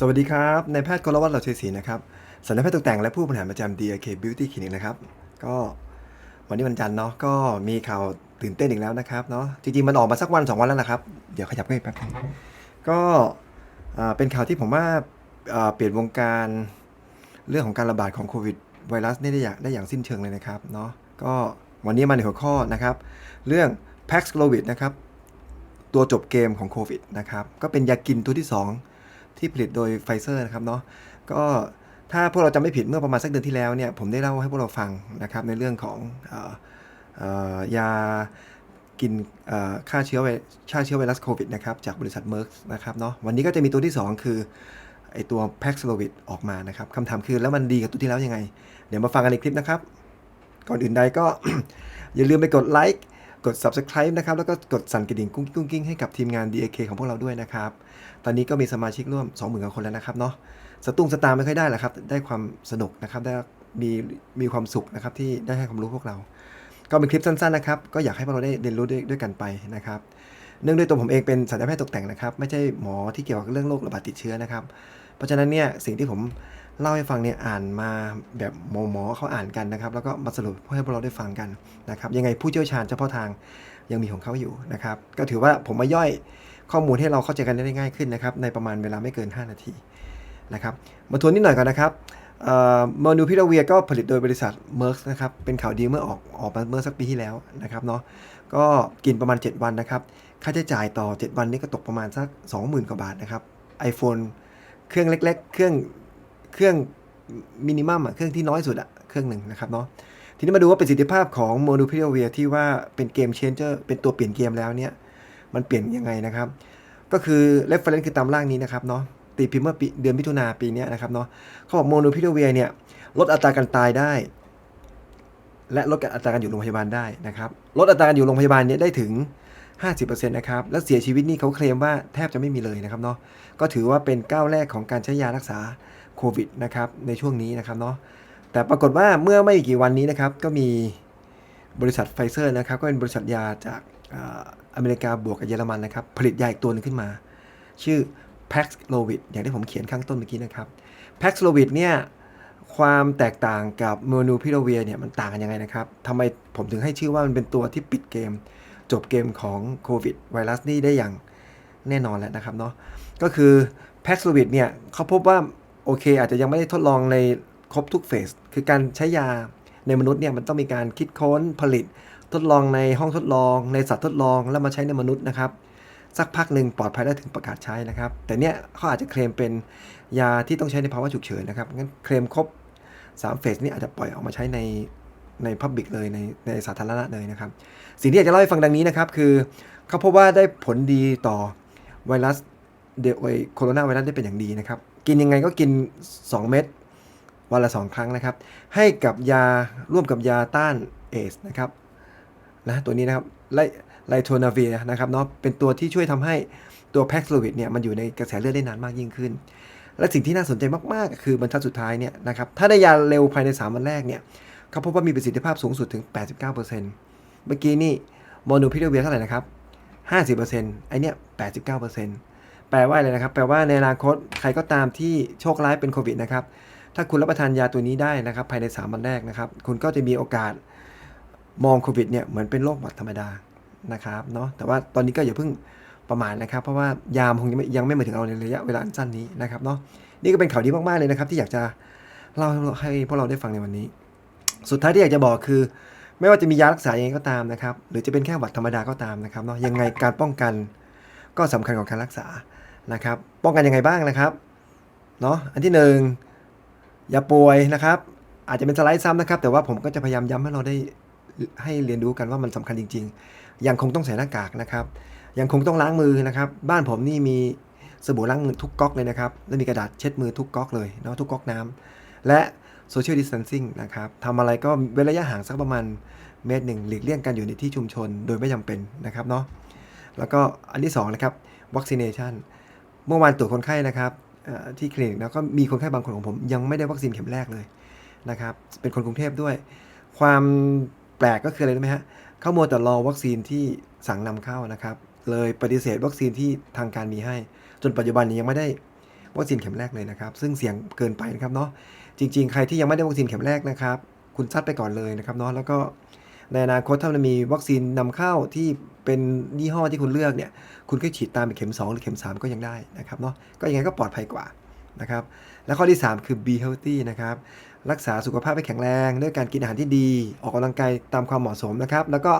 สวัสดีครับ นายแพทย์กรวัตรเหล่าชัยศรีนะครับสัญญาแพทย์ตกแต่งและผู้บริหารประจำ DRK Beauty Clinic นะครับ ก็วันนี้วันจันทร์เนาะ ก็มีข่าวตื่นเต้นอีกแล้วนะครับเนาะ จริงๆ มันออกมาสักวันสองวันแล้วนะครับ เดี๋ยวขยับไปแป๊บนึงก็เป็นข่าวที่ผมว่าอ่าเปลี่ยนวงการเรื่องของการระบาดของโควิดไวรัสนี่ได้อย่างได้อย่างสิ้นเชิงเลยนะครับเนาะ ก็วันนี้มาในหัวข้อนะครับ เรื่อง Paxlovid นะครับ ตัวจบเกมของโควิดนะครับ ก็เป็นยากินตัวที่ 2 ที่ผลิตโดยไฟเซอร์นะครับเนาะก็ถ้าพวกเราจำไม่ผิดเมื่อประมาณสักเดือนที่แล้วเนี่ยผมได้เล่าให้พวกเราฟังนะครับในเรื่องของออยากินฆ่าเชื้อไวฆ่าเชื้อไวรัสโควิดนะครับจากบริษัทเมอร์กนะครับเนาะวันนี้ก็จะมีตัวที่ 2 คือไอตัว Paxlovid ออกมานะครับคำถามคือแล้วมันดีกับตัวที่แล้วยังไง เดี๋ยวมาฟังกันในคลิปนะครับ ก่อนอื่นใดก็อย่าลืมไปกดไลค์ กด subscribe นะครับ แล้วก็กดสั่นกระดิ่งกุ้งกุ้งกิ้งให้กับทีมงาน DAK ของพวกเราด้วยนะครับ ตอนนี้ก็มีสมาชิกร่วม 20,000กว่าคนแล้วนะครับเนาะสตุ้งสตาร์ไม่ค่อยได้แหละครับ ได้ความสนุกนะครับ ได้มีมีความสุขนะครับที่ได้ให้ความรู้พวกเรา ก็เป็นคลิปสั้นๆนะครับ ก็อยากให้พวกเราได้เรียนรู้ด้วยด้วยกันไปนะครับ เนื่องด้วยตัวผมเองเป็นสัญญาแพทย์ตกแต่งนะครับ ไม่ใช่หมอที่เกี่ยวกับเรื่องโรคระบาดติดเชื้อนะครับ เพราะฉะนั้นเนี่ยสิ่งที่ผม เล่าให้ฟังเนี่ยอ่านมาแบบหมอหมอเขาอ่านกันนะครับ แล้วก็มาสรุปให้พวกเราได้ฟังกันนะครับ ยังไงผู้เชี่ยวชาญเฉพาะทางยังมีของเขาอยู่นะครับ ก็ถือว่าผมมาย่อยข้อมูลให้เราเข้าใจกันได้ง่ายขึ้นนะครับ ในประมาณเวลาไม่เกิน 5 นาทีนะครับ มาทวนนิดหน่อยก่อนนะครับโมนูพิราเวียก็ผลิตโดยบริษัทเมอร์กนะครับ เป็นข่าวดีเมื่อออกออกมาเมื่อสักปีที่แล้วนะครับเนาะ ก็กินประมาณ 7 วันนะครับ ค่าใช้จ่ายต่อ 7 วันนี้ก็ตกประมาณสัก 20,000 กว่าบาทนะครับ iPhone เครื่องเล็ก ๆ เครื่อง เครื่องมินิมัมอะเครื่องที่น้อยสุดอะเครื่องหนึ่งนะครับเนาะทีนี้มาดูว่าประสิทธิภาพของโมนูพิราเวียที่ว่าเป็นเกมเชนเจอร์เป็นตัวเปลี่ยนเกมแล้วเนี่ย มันเปลี่ยนยังไงนะครับ ก็คือ reference คือตามล่างนี้นะครับเนาะตีพิมพ์เมื่อเดือนมิถุนาปีนี้นะครับเนาะเขาบอกโมนูพิราเวียเนี่ย ลดอัตราการตายได้ และลดอัตราการอยู่โรงพยาบาลได้นะครับ ลดอัตราการอยู่โรงพยาบาลเนี่ยได้ถึง 50%นะครับ แล้วเสียชีวิตนี่เขาเคลมว่าแทบจะไม่มีเลยนะครับเนาะก็ถือว่าเป็นก้าวแรกของการใช้ยารักษา โควิดนะครับในช่วงนี้นะครับเนาะแต่ปรากฏว่าเมื่อไม่กี่วันนี้นะครับก็มีบริษัทไฟเซอร์นะครับก็เป็นบริษัทยาจากอเมริกาบวกกับเยอรมันนะครับผลิตยาอีกตัวหนึงขึ้นมา ชื่อ Paxlovid อย่างที่ผมเขียนข้างต้นเมื่อกี้นะครับ Paxlovid เนี่ยความแตกต่างกับโมนูพิรเวียเนี่ยมันต่างกันยังไงนะครับทำไมผมถึงให้ชื่อว่ามันเป็นตัวที่ปิดเกม จบเกมของโควิดไวรัสนี่ได้อย่างแน่นอนแล้วนะครับเนาะก็คือ Paxlovid เนี่ยเขาพบว่า โอเค อาจจะยังไม่ได้ทดลองในครบทุกเฟส คือการใช้ยาในมนุษย์เนี่ยมันต้องมีการคิดค้นผลิต ทดลองในห้องทดลอง ในสัตว์ทดลองแล้วมาใช้ในมนุษย์นะครับ สักพักหนึ่งปลอดภัยได้ถึงประกาศใช้นะครับ แต่เนี่ยเขาอาจจะเคลมเป็นยาที่ต้องใช้ในภาวะฉุกเฉินนะครับงั้นเคลมครบ3เฟสนี้อาจจะปล่อยออกมาใช้ในในพับบิกเลยในในสาธารณะเลยนะครับ สิ่งที่อยากจะเล่าให้ฟังดังนี้นะครับ คือเขาพบว่าได้ผลดีต่อไวรัสเดไอโคโรนาไวรัสได้เป็นอย่างดีนะครับ กินยังไงก็กิน 2 เม็ดวันละ 2 ครั้งนะครับ ให้กับยาร่วมกับยาต้านเอสนะครับนะตัวนี้นะครับไลไลโทนาเวียนะครับเนาะเป็นตัวที่ช่วยทำให้ตัวแพ็กโลวิดเนี่ยมันอยู่ในกระแสเลือดได้นานมากยิ่งขึ้น และสิ่งที่น่าสนใจมากๆ คือบรรทัดสุดท้ายเนี่ยนะครับถ้าได้ยาเร็วภายใน 3 วันแรกเนี่ยเขาพบว่ามีประสิทธิภาพสูงสุดถึง 89%เมื่อกี้นี่โมนูพิรเวียเท่าไหร่นะครับ50%ไอเนี้ย89% แปลว่าอะไรนะครับ แปลว่าในอนาคตใครก็ตามที่โชคร้ายเป็นโควิดนะครับ ถ้าคุณรับประทานยาตัวนี้ได้นะครับ ภายใน 3 วันแรกนะครับ คุณก็จะมีโอกาสมองโควิดเนี่ยเหมือนเป็นโรคหวัดธรรมดานะครับเนาะแต่ว่าตอนนี้ก็อย่าเพิ่งประมาทนะครับ เพราะว่ายามคงยังไม่ยังไม่มาถึงเราในระยะเวลาอันสั้นนี้นะครับเนาะนี่ก็เป็นข่าวดีมากๆเลยนะครับ ที่อยากจะเล่าให้พวกเราได้ฟังในวันนี้ สุดท้ายที่อยากจะบอกคือ ไม่ว่าจะมียารักษายังไงก็ตามนะครับ หรือจะเป็นแค่หวัดธรรมดาก็ตามนะครับเนาะยังไงการป้องกันก็สำคัญกว่าการรักษา นะครับ ป้องกันยังไงบ้างนะครับเนาะอันที่หนึ่งอย่าป่วยนะครับ อาจจะเป็นสไลด์ซ้ำนะครับ แต่ว่าผมก็จะพยายามย้ำให้เราได้ให้เรียนรู้กันว่ามันสำคัญจริง ๆ ยังคงต้องใส่หน้ากากนะครับ ยังคงต้องล้างมือนะครับ บ้านผมนี่มีสบู่ล้างมือทุกก๊อกเลยนะครับ และมีกระดาษเช็ดมือทุกก๊อกเลยเนาะทุกก๊อกน้ำและโซเชียลดิส a ทนซิ่งนะครับทำอะไรก็เว้นระยะห่างสักประมาณเมตรหนึ่งหลีกเลี่ยงการอยู่ในที่ชุมชนโดยไม่จำเป็นนะครับเนาะแล้วก็อันที่2นะครับวัคซีเนชัน เมื่อวานตรวจคนไข้นะครับที่คลินิกแล้วก็มีคนไข้บางคนของผมยังไม่ได้วัคซีนเข็มแรกเลยนะครับ เป็นคนกรุงเทพด้วย ความแปลกก็คืออะไรรู้ไหมฮะเขาโมแต่รอวัคซีนที่สั่งนำเข้านะครับ เลยปฏิเสธวัคซีนที่ทางการมีให้ จนปัจจุบันนี้ยังไม่ได้วัคซีนเข็มแรกเลยนะครับ ซึ่งเสี่ยงเกินไปนะครับเนาะจริง ๆ ใครที่ยังไม่ได้วัคซีนเข็มแรกนะครับ คุณซัดไปก่อนเลยนะครับเนาะแล้วก็ ในอนาคตถ้ามันมีวัคซีนนำเข้าที่เป็นยี่ห้อที่คุณเลือกเนี่ย คุณก็ฉีดตามเป็นเข็ม 2 หรือเข็ม 3 ก็ยังได้นะครับเนาะก็ยังไงก็ปลอดภัยกว่านะครับ แล้วข้อที่ 3 คือ be healthy นะครับ รักษาสุขภาพให้แข็งแรงด้วยการกินอาหารที่ดี ออกกำลังกายตามความเหมาะสมนะครับ แล้วก็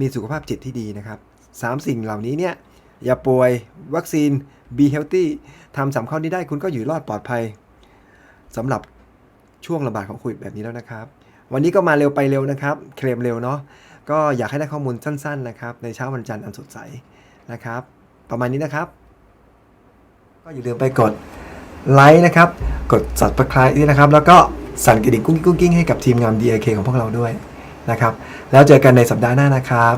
มีสุขภาพจิตที่ดีนะครับสามสิ่งเหล่านี้เนี่ย อย่าป่วย วัคซีน be healthy ทำสามข้อนี้ได้คุณก็อยู่รอดปลอดภัยสำหรับช่วงระบาดของโควิดแบบนี้แล้วนะครับ วันนี้ก็มาเร็วไปเร็วนะครับ เคลมเร็วเนาะก็อยากให้ได้ข้อมูลสั้น ๆ นะครับ ในเช้าวันจันทร์อันสดใสนะครับ ประมาณนี้นะครับ ก็อย่าลืมไปกดไลค์นะครับ กด subscribe ด้วยนะครับ แล้วก็สั่นกระดิ่งกุ้งกิ้งกุ้งกิ้งให้กับทีมงาน DAK ของพวกเราด้วยนะครับ แล้วเจอกันในสัปดาห์หน้านะครับ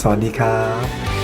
สวัสดีครับ